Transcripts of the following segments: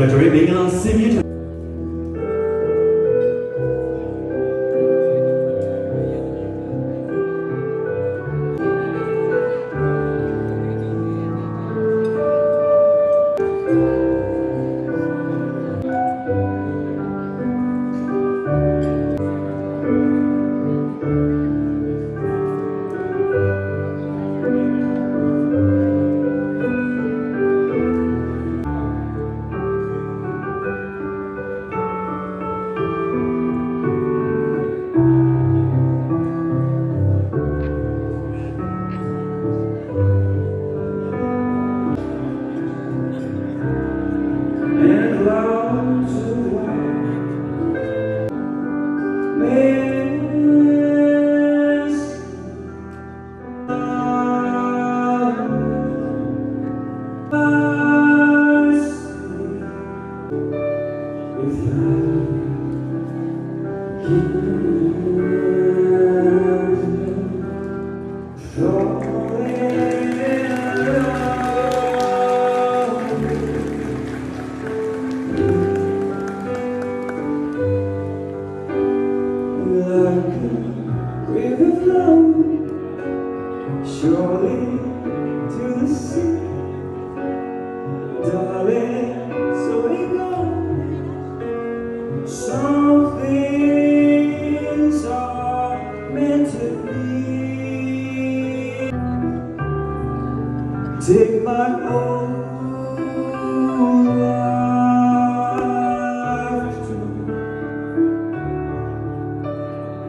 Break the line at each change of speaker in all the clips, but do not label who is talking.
တဲ့တော့ဒီကနေ့ကဆို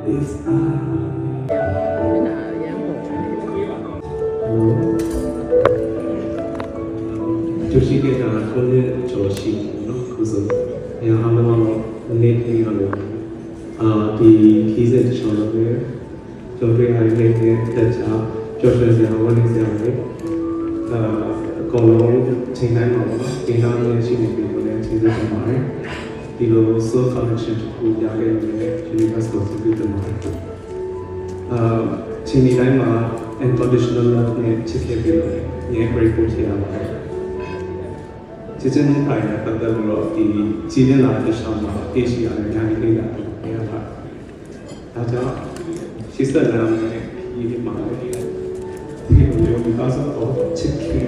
is I
ကျူရှိတဲ့ကခုနကကျော်ရှိနော်ခုဆိုရအောင်လို့အနေနဲ့ရလို့အာဒီခီးစက်ချော်လို့ပဲကျော်ပြရနေတဲ့တက်ချာကျော်ဆွေဆရာဝန်ဆရာလေးအာအကုန်လုံးချိန်တိုင်းမှာကိန်းသားတွေရှိနေပြီလို့လည်းကျေးဇူးတင်ပါတယ် ဒီလို soul connection ကိုရခဲ့တဲ့ universe ကိုသိတယ်မှာအာချိန်ဒီတိုင်းမှာ unconditional love နဲ့ချစ်ခဲ့ပြီးတော့ငြင်း grateful ဖြစ်ရပါတယ်ကျကျနဲ့ပိုင်တဲ့ပတ်သက်လို့ဒီကြီးတဲ့လာတဲ့ရှောင်းမှာအရှိရတယ်အများကြီးသိတာနေရပါဒါကြောင့်ရှိစလာနဲ့ဒီမှာဒီလိုမျိုးဒီကားတော့ချစ်ခင်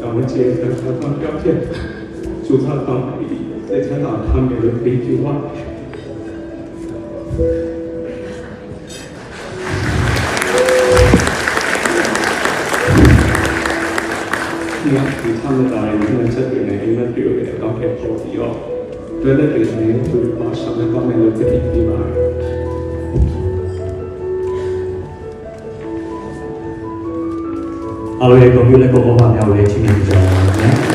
တောင်းချေတဲ့ဖတ်မှတ်ပြည့်ကျူသာတော့ ဒီတဲ့ထတာထမ်းပြီးပြီးပြဝဒီကဒီဆမ်းတာရဲ့ဉာဏ်ချက်တွေနဲ့အိမ်မက်တွေရဲ့အကောင့်ထဲပေါ်ပြီးတော့တွဲလက်တွေနဲ့သူတို့မှာဆောင်ရွက်သွားမယ်လို့ပြည့်ပြီးပါတယ်
အားလုံးရဲ့ကွန်ပျူတာကိုပေါ်ပါများလို့ချီးမြှင့်ကြပါမယ်။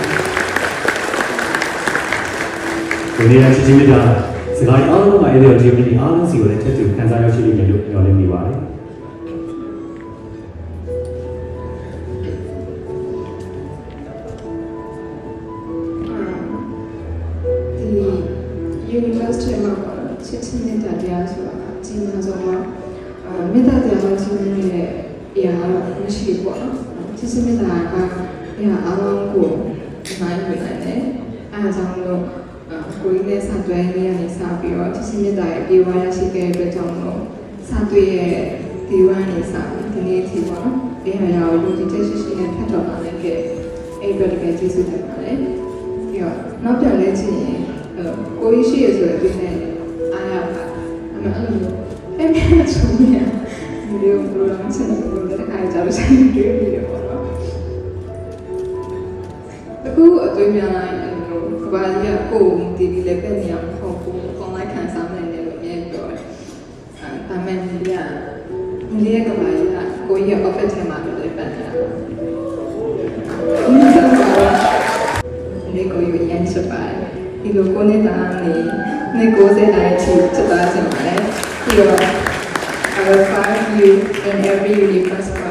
ဒီနေ့ချီးမြှင့်တာစကားအားလုံးမှာအဲ့ဒီဒီမီအားလုံးစီကိုလည်းထပ်တူခံစားရရှိလိမ့်မယ်လို့ပြောလင်းမိပါတယ်။
ဒီ university မှာပေါ့ချစ်ချင်းမေတ္တာတရားဆိုတာအကြီးမားဆုံးပါအာမေတ္တာတရားကိုကြီးနေတဲ့အရာတော့မရှိဘူးပေါ့နော်ချစ်ချင်းမေတ္တာကအရာအလုံးကိုဒီမိုင်းဝင်နိုင်တယ်အဲဒါကြောင့်လို့အာ ကိုကြီးနဲ့စတွဲနေရနေစပြီးတော့ချစ်ချင်းမေတ္တာရဲ့ပြေဝါရရှိခဲ့တဲ့အတွက်ကြောင့်လို့စတွေ့ရဲ့ဒီဝမ်းနေစပြီးဒီနေ့အထိပေါ့နော်ဒီဟာရောလူကြီးတက်ရှိရှိနဲ့ဖတ်တော်ပါနိုင်ခဲ့အဲ့အတွက်တကယ်ကျေးဇူးတင်ပါတယ်ပြီးတော့နောက်ပြန်လဲချင်ရင်ကိုကြီးရှိရဆိုတဲ့ဒီနဲ့အားရပါအမှန်အဲ့လိုအဲ့ဒီချုံရဒီလိုပရိုဂရမ်ဆက်နေလို့တခါကြတော့ဆိုင်တွေ့ပြီးတော့ပေါ့နော်အခုအတွေ့များလိုက်အဲ့ လိုကဘာကြီးကကိုယ်တီဗီလည်းပဲနေအောင်မဟုတ်ဘူး online ခံစားနိုင်တယ်လို့အမြဲပြောတယ်အဲဒါမှမဟုတ်ဒီကဒီရဲ့ကဘာကြီးကကိုကြီးရဲ့ office ထဲမှာလည်းပတ်နေတာပေါ့ဒီကိုရရန်စပါတယ်ဒီလိုကိုနေတာနေနေကိုစတဲ့တိုင်းချစ်ချစ်သားချင်ပါတယ်ပြီးတော့ I will find you in every universe ပါ
ဒီ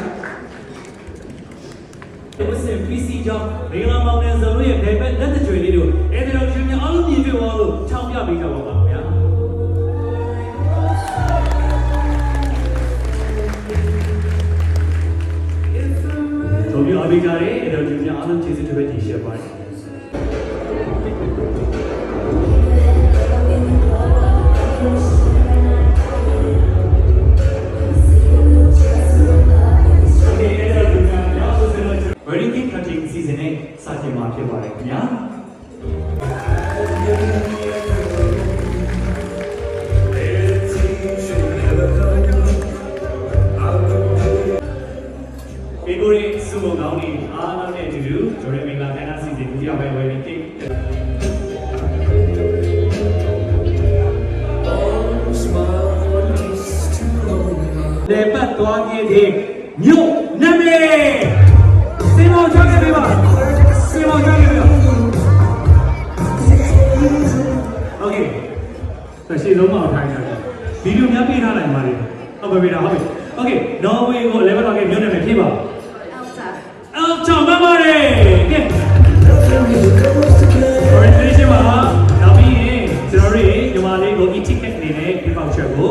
ဝစ်စင် PC ကြောင့်မင်္ဂလာမောင်နှံစုံတို့ရဲ့ဘယ်ဘက်လက်တကြွေလေးတို့အဲ့ဒီတော့ရှင်များအားလုံးမြင်တွေ့ပါလို့ချောင်းပြပေးကြပါပါဗျာတို့ပြအပေးကြတယ်အဲ့တော့ရှင်များအားလုံးကျေးဇူးတင်ပဲတင်ရှိပါတယ် ဗီဒီယိုများပေးထားနိုင်ပါလေဟုတ်ပါပြီလားဟုတ်ပြီโอเคနော်ဝေကို11လောက်ခဲ့မြို့နမည်ဖြစ်ပါ အော်ချောင်းမမရေကဲ orientation မှာနောက်ပြီးရင်ကျွန်တော်တို့ညီမလေးကို e-ticket အနေနဲ့ gift voucher ကို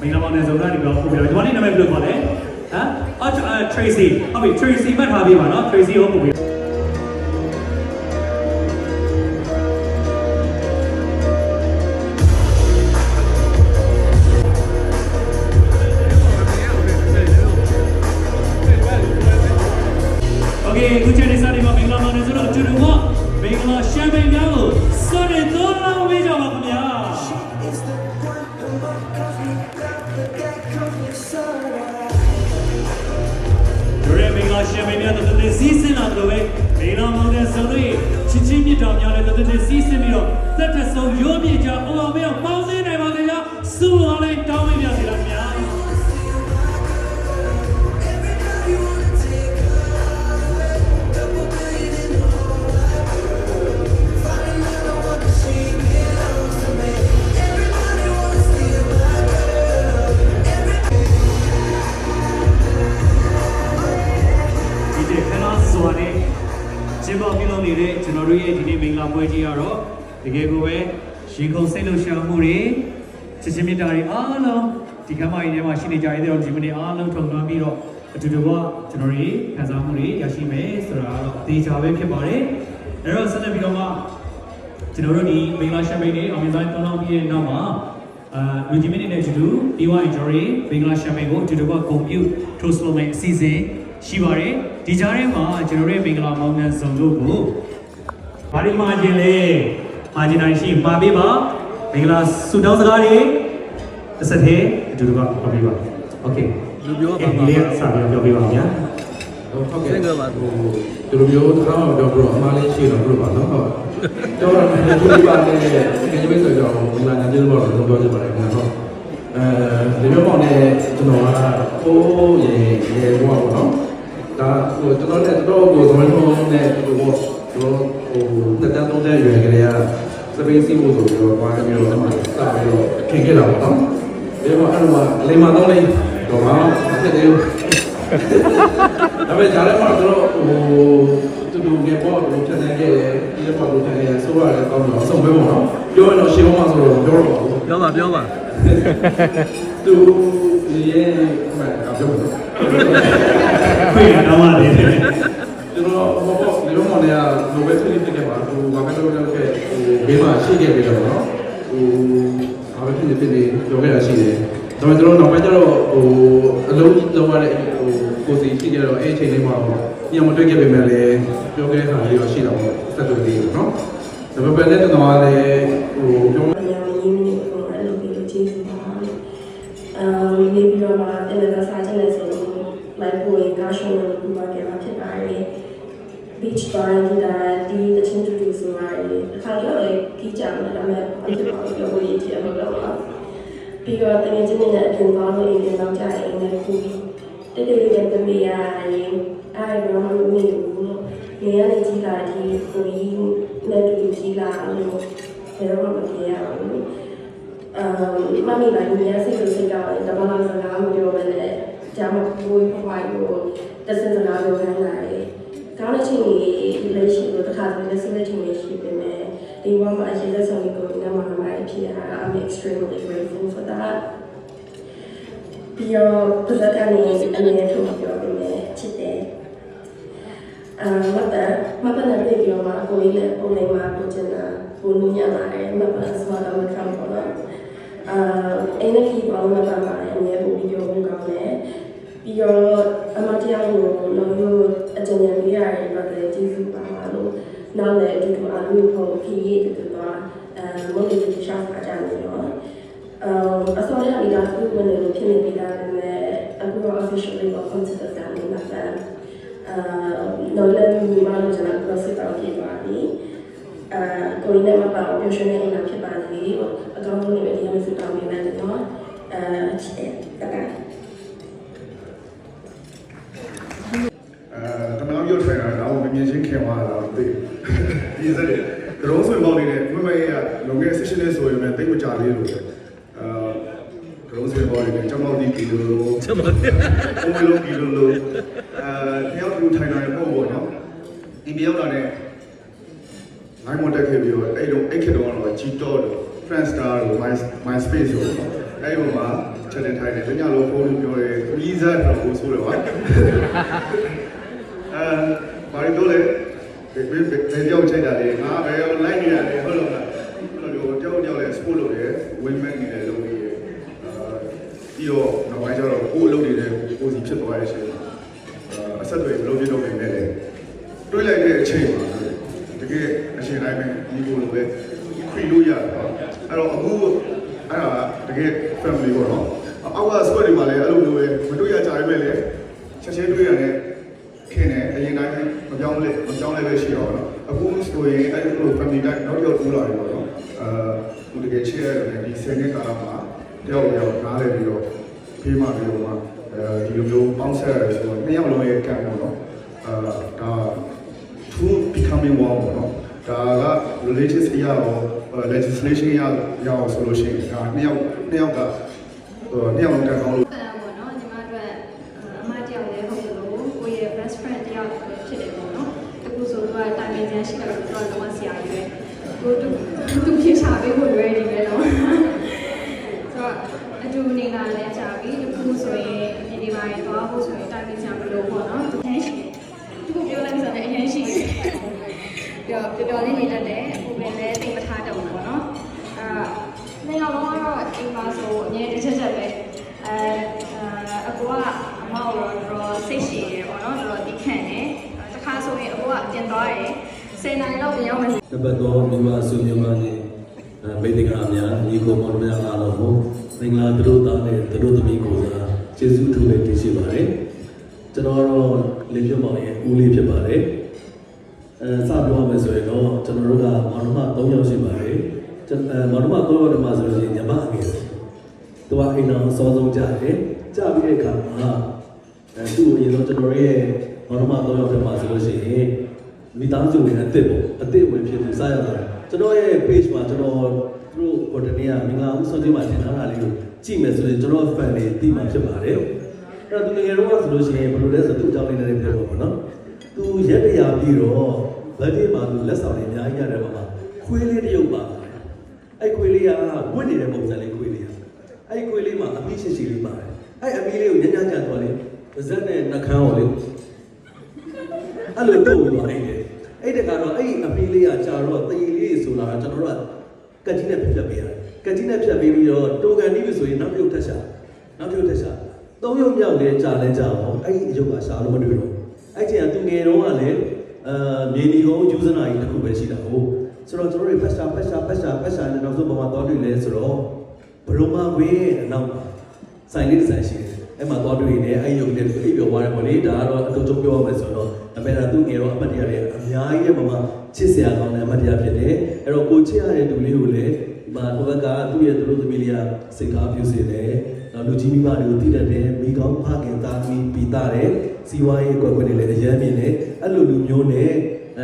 မင်္ဂလာပါနဲ့ဇုံကနေတော့ပို့ပြတော့ညီမလေးနာမည်ဘယ်လိုခေါ်လဲဟမ်အော် Tracy ဟုတ်ပြီ Tracy မှတ်ထားပေးပါနော် Tracy ကိုပို့ပြ 여기에 의전에서 ကယ်ကိုပဲရင်ခုန်စိတ်လှုပ်ရှားမှုတွေချစ်ချင်းမြတ်တာတွေအားလုံးဒီကမ်းမကြီးထဲမှာရှိနေကြတဲ့တော့ဒီမနေ့အားလုံးထုံလွှမ်းပြီးတော့အတူတူကကျွန်တော်တို့ခံစားမှုတွေရရှိမယ်ဆိုတာကတော့အသေးချာပဲဖြစ်ပါတယ်အဲ့တော့ဆက်လက်ပြီးတော့မှကျွန်တော်တို့ဒီမင်္ဂလာရှမ်းပိတ်နေအောင်မြင်ဆိုင်တောင်းတောင်းပြီးတဲ့နောက်မှာအာလူကြီးမင်းနဲ့အတူတူ BY Enjoy မင်္ဂလာရှမ်းပိတ်ကိုအတူတူကဂုဏ်ပြုထိုးစလုံးမဲ့အစီအစဉ်ရှိပါတယ်ဒီကြားထဲမှာကျွန်တော်တို့ရဲ့မင်္ဂလာမောင်နှံစုံတို့ကိုဘာဒီမာဂျင်လဲ မာဂျင်တိုင်းရှိပါပေးပါမင်္ဂလာဆုတောင်းစကားတွေတစ်ဆက်တည်းအတူတူကပြောပေးပါโอเค
လူပြောပါပါ
ဒီလေးစပြီးပြောပေးပါဗျာ
ဟုတ်ကဲ့ပါဟို
ဒီလိုမျိုးတစ်ခါမှမပြောဘူးတော့အမားလေးရှိတော့ဘူးပါနော်ဟုတ်တော့တော့ဒီလိုပါနေတယ်ဒီကိစ္စဆိုတော့ဒီမှာငါကြည့်လို့တော့ပြောချင်ပါတယ်ခင်ဗျာဟုတ်အဲဒီလိုပေါ့ねကျွန်တော်ကဟိုးရေရေဘွားပေါ့နော်ဒါဟိုကျွန်တော်လည်းတော့ကိုသမီးတို့နဲ့ဒီလိုပေါ့ကျွန်တော်ဟိုတက်တန်းသုံးတဲ့ရွယ်ကလေးက စပိန်စီဖို့ဆိုပြီးတော့တွားပြီးတော့အမှစပြီးတော့ခင်ခဲ့တာပေါ့နော်ဒီမှာအဲ့လိုမှအလိမ္မာသုံးလေးတော့မှဖြစ်တယ်ဒါပေမဲ့ဂျားထဲမှာကျွန်တော်ဟိုတူတူငယ်ပေါ့တူဖြတ်နေခဲ့တယ်ဒီလိုပေါ့လူထိုင်နေဆိုရတယ်ကောင်းတော့ဆုံးပဲပေါ့နော်ပြောရင်တော့ရှင်းမဆိုတော့ပြောတော့ပါဘူး
ပြောပါပြောပါ
သူရဲ့အမှန်ကပြောတယ်
ခွေးတော့မှလေ
ကျွန်တော်ဟို ပေါ့ဒီလိုမှလည်းလိုပဲဖြစ်ဖြစ်ခဲ့ပါသူဘာပဲလုပ်လုပ်ခဲ့ဟိုဘေးမှာရှိခဲ့ပြီတော့နော်ဟိုဘာပဲဖြစ်ဖြစ်နေပြောခဲ့တာရှိတယ်ဒါပေမဲ့ကျွန်တော်နောက်ပိုင်းကျတော့ဟိုအလုံးလုံးရတဲ့ဟိုကိုစီရှိခဲ့တော့အဲ့အချိန်လေးမှာပေါ့ညမတွေ့ခဲ့ပေမဲ့လည်းပြောခဲ့တဲ့ခါလေးတော့ရှိတော့ဆက်တွေ့သေးတယ်နော်ဒါပေမဲ့လည်းကျွန်တော်ကလည်းဟိုပြော
အများကြီးနေပုံအဲ့လိုပြီးကျေးဇူးပါအမ်နေပြီးတော့မှအဲ့ဒါစားချင်တဲ့ဆိုလိုက်ဖို့ရကားရှုံးလို့ဒီမှာကဲမှာဖြစ်ပါတယ် beach bar ဒီတာဒီတချင်းတူတူဆိုရတယ်အခါတော့လေကြီးကြမှာဒါပေမဲ့အဖြစ်ပါပြောလို့ရချင်တော့တော့ပြီးတော့တကယ်ချင်းနဲ့အပြင်သွားလို့အိမ်ပြန်တော့ကြအိမ်နဲ့ခုပြီးတိတ်တိတ်လေးတမေးရရင်အဲ့တော့မလို့နေဘူးနေရတဲ့ကြီးလာဒီကိုကြီးနဲ့တူကြီးလာလို့ဘယ်တော့မှမပြေရဘူးအမ်မမီကညရစိတ်ဆိုစိတ်တော့တမလာစကားမပြောဘဲနဲ့ဂျာမကိုယ်ဖွားကိုတစစကားပြောခိုင်းလာတယ် ကောင်းတဲ့ချိန်ကြီးလက်ရှိလို့တစ်ခါတည်းလက်စလက်ချိန်ကြီးရှိပေမဲ့ဒီဘဝမှာအရေးလက်ဆောင်ကိုငါမှမအဖြစ်ရတာ I'm extremely grateful for that ပြီးတော့ပဇက်ကနေအနေနဲ့ထုတ်ပြောပေးမယ်ချစ်တယ်အာမတ်တာမတ်တာနဲ့ပြေပြောမှာကိုလေးလည်းပုံလေးမှာပို့ချင်တာပို့လို့ညလာတယ်မတ်တာဆိုတော့မခံပေါ်တော့အာအင်းကြီးပေါ်မှာပါမှာအမြဲပို့ပြီးပြောဖို့ကောင်းတယ် ပြီးတော့အမတရားကိုလုံးလို့အကြံဉာဏ်ပေးရတယ်တော့ကျေးဇူးပါပါလို့နောက်လည်းအတူတူအလုပ်ဖို့ခရီးတူတူတော့အဲမို့ဒီဒီရှာဖာကြနေတော့အစောရမိသားစုဝင်လို့ဖြစ်နေပြီးသားနဲ့အခုတော့ officially welcome to the family မှာပြန်အဲတော့လည်းဒီမှာကျွန်တော်တို့ဆက်တော့ဖြစ်ပါပြီအဲကိုရင်းနဲ့မပါဘူးပြောရှင်နေနေတာဖြစ်ပါလေအကောင်းဆုံးနေပဲဒီလိုစုတောင်းပေးမယ်နော်အဲချစ်တယ်တကယ်
အဲတမန်ရုပ်ထိုင်တာတော့မမြင်ချင်းခင်သွားတာတော့သိ ဒီစက်တယ်ကရုံးဆွေပေါင်းနေတဲ့မမရဲ့လုံခဲ့ session လေးဆိုရင်လည်းတိတ်မကြလေးလို့အဲကရုံးဆွေပေါင်းနေတဲ့ကျောင်းမောက်ဒီကီလိုလို
ကျွန်တော်တို့
ပုံမလုံးကီလိုလိုအဲတယောက်တူထိုင်တာပုံပေါ့နော်ဒီမြေရောက်လာတဲ့ line မတက်ခဲ့ပြီးတော့အဲ့လိုအဲ့ခေတ်တော့တော့ G-Dot တို့ Friendster တို့ My MySpace တို့အဲ့ဒီမှာချက်တင်ထိုင်တယ်ညလုံးဖုန်းလို့ပြောတယ် Visa တော့ကိုဆိုတယ်ပါအဲဘာလို့လဲ ဒီဘယ်ဘယ်ကြောက်ချိန်တာလဲငါဘယ်လိုက်နေရတယ်ဟုတ်လို့လားအဲ့လိုကြောက်ကြောက်လဲ sport လုပ်တယ် women နေတယ်လုပ်နေတယ်အာပြီးတော့နောက်ပိုင်းကျတော့ကိုယ်လုပ်နေတဲ့ကိုယ်စီဖြစ်သွားရဲ့ရှင်အာအဆက်တွေလုံးပြတော့နေတယ်တွေးလိုက်တဲ့အချိန်မှာတကယ်အရှင်တိုင်းပဲဒီကိုလိုပဲခွေလို့ရတယ်ပေါ့အဲ့တော့အခုအဲ့ဒါတကယ် family ပေါ့နော်အောက်က sport တွေမှာလည်းအဲ့လိုမျိုးပဲမတွေ့ရကြရမဲ့လေချက်ချင်းတွေ့ရတယ် ခင်တယ်အရင်တိုင်း မပြောင်းလဲမပြောင်းလဲပဲရှိတော့နော်အခုဆိုရင်အဲ့ဒီလို family တိုင်းနောက်တစ်ယောက်တိုးလာတယ်ပေါ့နော်အာသူတကယ်ချစ်ရတယ်ဒီဆယ်နှစ်ကာလမှာတယောက်တယောက်နားလည်ပြီးတော့ဖေးမှပြီးတော့မှအဲဒီလိုမျိုးပေါင်းဆက်ရတယ်ဆိုတော့နှစ်ယောက်လုံးရဲ့ကံပေါ့နော်အာဒါ to becoming one ပေါ့နော်ဒါက religious အရာရော legislation အရာရောဆိုလို့ရှိရင်ဒါနှစ်ယောက်နှစ်ယောက်ကဟိုနှစ်ယောက်လုံးတက်ကောင်းလို့
အဲ့ဒါပေါ့နော်ညီမတို့အမတယောက်လည်းဟုတ်လို့ကိုယ့်ရဲ့ best friend တယောက်ဖြစ်တယ်ပေါ့နော်တကူဆို တော့တာမန်ကျန်ရှိတယ်တော့တော့လုံးဝဆရာကြီးပဲကိုတူသူဖြေချပေးဖို့လွယ်နေပဲနော်ဆိုတော့အတူနေတာလည်းကြာပြီတကူဆိုရင်ဒီဒီပါရင်သွားဖို့ဆိုရင်တာမန်ကျန်မလို့ပေါ့နော်အရင်ရှိတယ်သူကပြောလိုက်ဆိုတော့အရင်ရှိတယ်ပြီးတော့တော်တော်လေးနေတတ်တယ်ကိုပဲလည်းသိမထားတော့ဘူးပေါ့နော်အာနေရာလုံးကတော့အိမ်မှာဆိုအရင်တစ်ချက်ချက်ပဲအဲအကူကအမောက်တော့တော့စိတ်ရှည်တယ်ပေါ့နော်တော့တိခန့်တယ်တခါဆိုရင်အကူကတင်သွားတယ် 10နိုင်လောက်ပြန်ရောက်မယ်
တပတ်တော်မိမဆွေမျိုးမနဲ့အဲဗေဒကအများညီကိုမောင်တို့များအားလုံးကိုမင်္ဂလာသူတို့သားနဲ့သူတို့သမီးကိုသာကျေးဇူးထူးပဲတင်ရှိပါတယ်ကျွန်တော်တော့လေပြမောင်ရဲ့ဦးလေးဖြစ်ပါတယ်အဲစပြောရမယ်ဆိုရင်တော့ကျွန်တော်တို့ကမောင်နှမ3ယောက်ရှိပါတယ်ကျွန်အဲမောင်နှမ3ယောက်တည်းမှာဆိုလို့ရှိရင်ညီမအငယ်သူကအိမ်တော်အစောဆုံးကြတယ်ကြပြီးတဲ့အခါမှာအဲသူ့ကိုအရင်ဆုံးကျွန်တော်ရဲ့မောင်နှမ3ယောက်တည်းမှာဆိုလို့ရှိရင် မိသားစုဝင်အစ်စ်ပေါ့အစ်စ်ဝင်ဖြစ်သူစားရတာကျွန်တော်ရဲ့ page မှာကျွန်တော်သူတို့ဟိုတနေ့ကမင်္ဂလာဦးဆုံးချင်းမှာထင်ထားတာလေးကိုကြည့်မယ်ဆိုရင်ကျွန်တော် fan တွေသိမှာဖြစ်ပါတယ်အဲ့တော့သူငယ်တော့ဆိုလို့ရှိရင်ဘယ်လိုလဲဆိုသူ့အကြောင်းလေးလည်းပြောပါပေါ့နော်သူရက်တရာပြီးတော့ဗတ်ဒီမှာသူလက်ဆောင်တွေအများကြီးရတယ်ပါမှာခွေးလေးတစ်ရုပ်ပါအဲ့ခွေးလေးကဝတ်နေတဲ့ပုံစံလေးခွေးလေးကအဲ့ခွေးလေးမှာအမီးရှိရှိလေးပါတယ်အဲ့အမီးလေးကိုညံ့ညံ့ကြံသွားလေပါဇက်နဲ့နှကန်းကိုလေအဲ့လိုတော့ဝင်သွားတယ် အဲ့တကတော့အဲ့အဖေးလေးကကြာတော့တရေလေးဆိုလာတာကျွန်တော်တို့ကကကြီးနဲ့ဖြတ်ပေးရတယ်ကကြီးနဲ့ဖြတ်ပေးပြီးတော့တိုကန်နီးပြီဆိုရင်နောက်ပြုတ်ထက်ရှာနောက်ပြုတ်ထက်ရှာသုံးရုပ်မြောက်လဲကြာလဲကြာအောင်အဲ့ဒီအယုတ်ကရှာလို့မတွေ့တော့အဲ့ချိန်ကသူငယ်တော့ကလည်းအာမြေနီကုန်းယူဇနာကြီးတစ်ခုပဲရှိတာဟုတ်ဆိုတော့ကျွန်တော်တို့ဖက်ရှာဖက်ရှာဖက်ရှာဖက်ရှာနဲ့နောက်ဆုံးပေါ်မှာတော့တွေ့လဲဆိုတော့ဘရုံမာဝင်းအနောက်မှာဆိုင်လေးတစ်ဆိုင်ရှိတယ်အဲ့မှာတော့တွေ့နေအဲ့ရုပ်လေးအိပ်ပြောသွားတယ်ပေါ့လေဒါကတော့အတူတူပြောရမယ်ဆိုတော့အ မေကသူ့ငယ်တော့အမတ်တရားတွေအများကြီးရဲ့မမချစ်စရာကောင်းတဲ့အမတ်တရားဖြစ်တယ်အဲ့တော့ကိုချစ်ရတဲ့လူလေးကိုလည်းဒီမှာဘုဘကသူ့ရဲ့သူတို့သမီးလေးကစိတ်ကားပြုစေတယ်နောက်လူကြီးမိဘတွေကိုတည်တတ်တယ်မိကောင်းဖခင်သားသမီးပြီးသားတယ်စီဝါရေးကွက်ကွက်တွေလည်းအယမ်းမြင်တယ်အဲ့လိုလူမျိုးနဲ့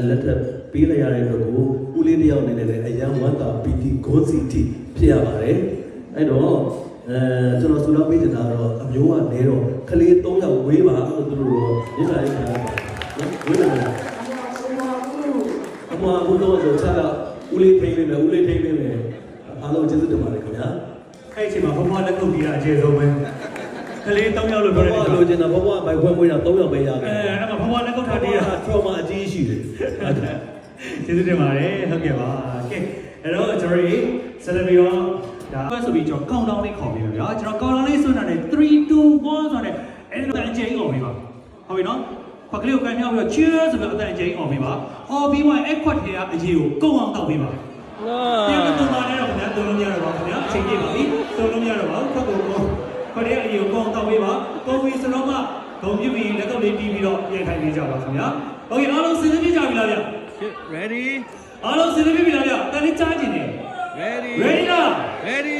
လက်ထပ်ပေးလိုက်ရတဲ့အတွက်ကိုဦးလေးတယောက်အနေနဲ့လည်းအယမ်းဝမ်းသာပီတိဂုဏ်စီတီဖြစ်ရပါတယ်အဲ့တော့အဲကျွန်တော်ဆူလောက်ပေးတင်တာတော့အမျိုးကနေတော့ကလေး၃ယောက်ဝေးပါလို့သူတို့တော့ညစ်တာရေးခံရပါတယ် နော်ဝေးတယ်အမအမတော့ဆိုချတာဦးလေးထိန်းပေးမယ်ဦးလေးထိန်းပေးမယ်အားလုံးကျေးဇူးတင်ပါတယ်ခင်ဗျာ
အဲ့ဒီအချိန်မှာဘုံဘွားလက်ကုပ်ပြီးတာအကျေဆုံးပဲကလေး၃ယောက်လို့
ဘ
ပြော
ဘ
တယ်
လိုချင်တာဘဘမိုက်ခွဲမွေးတာ၃ယောက်ပဲရတ
အဲ
ယ်
အဲ့မှာဘုံဘွားလက်ကုပ်ထားတည်းတာ
trauma အကြီးရှိတယ်
ကျေးဇူးတင်ပါတယ်ဟုတ်ကဲ့ပါကဲအဲ့တော့ကျွန်တော်တို့ဆက်လက်ပြီးတော့ဒါဘက်ဆိုပြီးကျွန်တော်ကောင်တောင်းလေးခေါ်ပြီးမယ်ဗျာကျွန်တော်ကောင်တောင်းလေးဆွမ်းတာနဲ့3 2 1ဆိုတဲ့အဲ့ဒီလိုအချိန်ကုန်ပြီပါဟုတ်ပြီနော် ခွက်ကလေးကိုကန်မြောက်ပြီးတော့ cheers ဆိုပြီးအတန်အကျဉ်းအောင်ပေးပါ။အော်ပြီးမှအဲ့ခွက်ထဲကအရေကိုကုန်းအောင်တောက်ပေးပါ။နော်။ဒီကတူပါနဲ့တော့ခင်ဗျာသုံးလို့မရတော့ပါဘူးခင်ဗျာ။အချိန်ပြည့်ပါပြီ။သုံးလို့မရတော့ပါဘူး။ခွက်ကိုကုန်းခွက်ထဲကအရေကိုကုန်းအောင်တောက်ပေးပါ။ကုန်းပြီးစလုံးမှဂုံပြပြီးလက်ကုပ်လေးတီးပြီးတော့ပြန်ထိုင်နေကြပါခင်ဗျာ။ Okay အားလုံးစဉ်းစားပြကြပြီလားဗျာ။
Ready
အားလုံးစဉ်းစားပြပြီလားဗျာ။တန်လေးကြားကျင်နေ။
Ready
Ready လား
Ready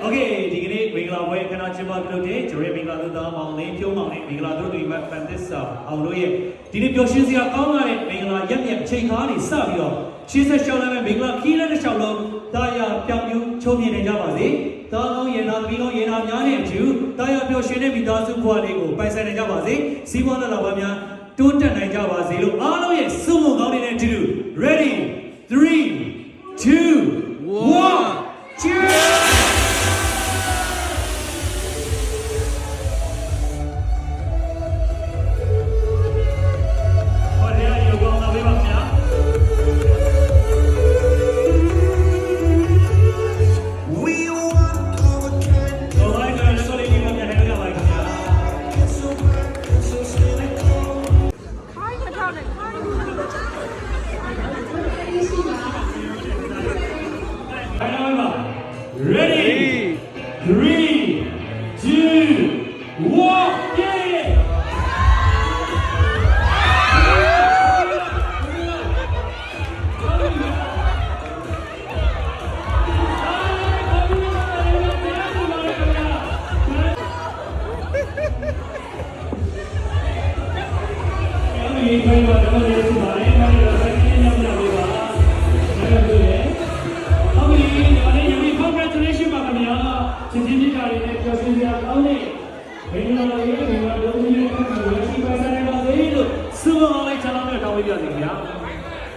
โอเคဒီကနေ့မင်္ဂလာပွဲခဏကျင်းပပြုလုပ်တဲ့ဂျေရီမင်္ဂလာတို့သားမောင်လေးဖြိုးမောင်လေးမင်္ဂလာတို့ဒီမတ်ဖန်သစ္စာအောင်တို့ရဲ့ဒီနေ့ပျော်ရွှင်စရာကောင်းလာတဲ့မင်္ဂလာရက်မြတ်အချိန်ခါနေစပြီးတော့ရှေ့ဆက်ရှောင်းလာမယ့်မင်္ဂလာခီးတဲ့တစ်လျှောက်လုံးတာယာပြောင်ပြူချုံမြင်နေကြပါစေ။တာကောင်းရေနာသမီးကောင်းရေနာများတဲ့အကျူတာယာပျော်ရွှင်တဲ့မိသားစုဘဝလေးကိုပိုင်ဆိုင်နိုင်ကြပါစေ။စီးပွားလာလာပါများတိုးတက်နိုင်ကြပါစေလို့အားလုံးရဲ့စုံမကောင်းနေတဲ့အတူတူ ready